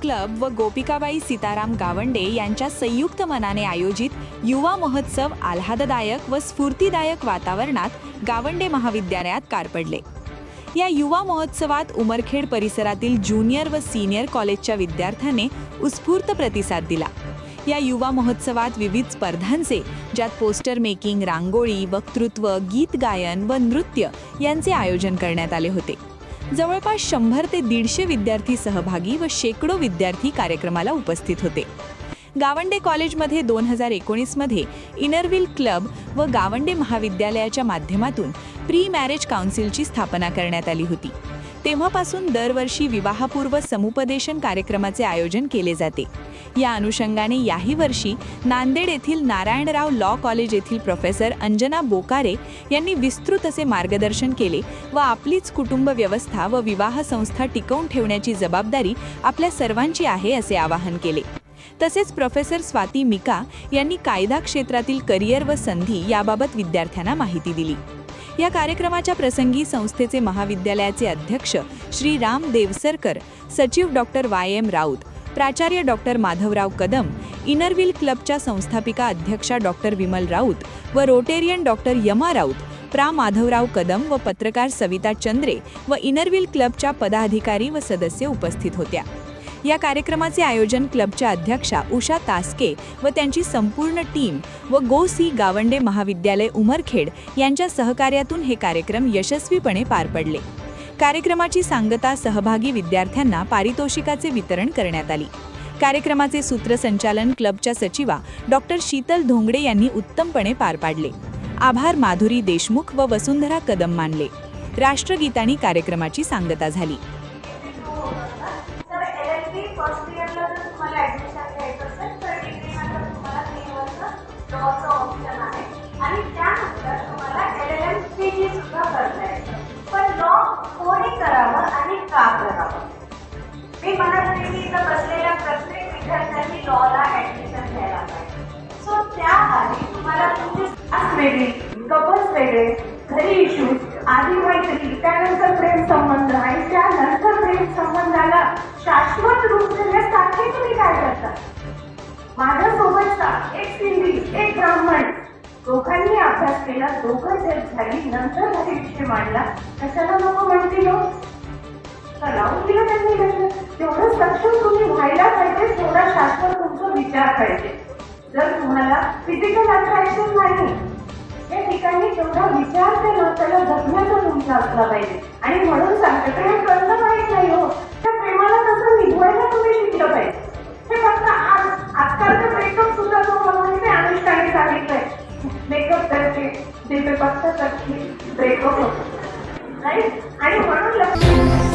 Club व गोपिकाबाई सीताराम गावंडे यांच्या संयुक्त मनाने आयोजित युवा महोत्सव आल्हाददायक व स्फूर्तीदायक वातावरणात गावंडे महाविद्यालयात पार पडले. या युवा महोत्सवात उमरखेड परिसरातील ज्युनियर व सिनियर कॉलेजच्या विद्यार्थ्याने उत्स्फूर्त प्रतिसाद दिला. या युवा महोत्सवात विविध स्पर्धांचे ज्यात पोस्टर मेकिंग रांगोळी वक्तृत्व गीत गायन व नृत्य यांचे आयोजन करण्यात आले होते. जवळपास शंभर ते दीडशे विद्यार्थी सहभागी व शेकडो विद्यार्थी कार्यक्रमाला उपस्थित होते. गावंडे कॉलेजमध्ये दोन हजार एकोणीसमध्ये इनरविल क्लब व गावंडे महाविद्यालयाच्या माध्यमातून प्री मॅरेज काउन्सिलची स्थापना करण्यात आली होती. तेव्हापासून दरवर्षी विवाहपूर्व समुपदेशन कार्यक्रमाचे आयोजन केले जाते. या अनुषंगाने याही वर्षी नांदेड येथील नारायणराव लॉ कॉलेज येथील प्रोफेसर अंजना बोकारे यांनी विस्तृत असे मार्गदर्शन केले व आपलीच कुटुंब व्यवस्था व विवाह संस्था टिकवून ठेवण्याची जबाबदारी आपल्या सर्वांची आहे असे आवाहन केले. तसेच प्रोफेसर स्वाती मिका यांनी कायदा क्षेत्रातील करिअर व संधी याबाबत विद्यार्थ्यांना माहिती दिली. या कार्यक्रमाच्या प्रसंगी संस्थेचे महाविद्यालयाचे अध्यक्ष श्री राम देवसरकर सचिव डॉक्टर वाय एम राऊत प्राचार्य डॉक्टर माधवराव कदम इनरविल क्लबच्या संस्थापिका अध्यक्षा डॉक्टर विमल राऊत व रोटेरियन डॉक्टर यमा राऊत प्रा. माधवराव कदम व पत्रकार सविता चंद्रे व इनरविल क्लबच्या पदाधिकारी व सदस्य उपस्थित होत्या. या कार्यक्रमाचे आयोजन क्लबच्या अध्यक्षा उषा तास्के व त्यांची संपूर्ण टीम व गो सी गावंडे महाविद्यालय उमरखेड यांच्या सहकार्यातून हे कार्यक्रम यशस्वीपणे पार पडले. कार्यक्रमाची सांगता सहभागी विद्यार्थ्यांना पारितोषिकाचे वितरण करण्यात आली. कार्यक्रमाचे सूत्रसंचालन क्लबच्या सचिवा डॉक्टर शीतल धोंगडे यांनी उत्तमपणे पार पाडले. आभार माधुरी देशमुख व वसुंधरा कदम मानले. राष्ट्रगीतानी कार्यक्रमाची सांगता झाली. करता पण लॉ कोणी करावं आणि का करावं? मी म्हणत नाही की इथं बसलेल्या प्रत्येक विद्यार्थ्यांनी लॉला ऍडमिशन घ्यायला पाहिजे. सो त्याआधी तुम्हाला तुमची क्लास वेगळी कपल्स वेगळे घरी इश्यूज आधी मैत्री त्यानंतर प्रेम संबंध आणि त्यानंतर प्रेम संबंधाला दोघांनी अभ्यास केला दोघं जर झाली नंतर घरी विषय मांडला कशाला नको म्हणतील हो? लावून दिलं त्यांनी लग्न? तेवढं सक्षम तुम्ही व्हायला पाहिजे तेवढा शास्त्र तुमचा विचार पाहिजे. जर तुम्हाला फिजिकल अट्रॅक्शन नाही या ठिकाणी तेवढा विचार केला नात्याला जगण्याचा तुमचा असला पाहिजे. आणि म्हणून सांगते प्रेम करणं माहीत नाही हो. त्या प्रेमाला कसं निघवायला तुम्ही शिकलं पाहिजे. जे पे फक्त करते ब्रेकअप होतो. राईट आणि म्हणून लक्ष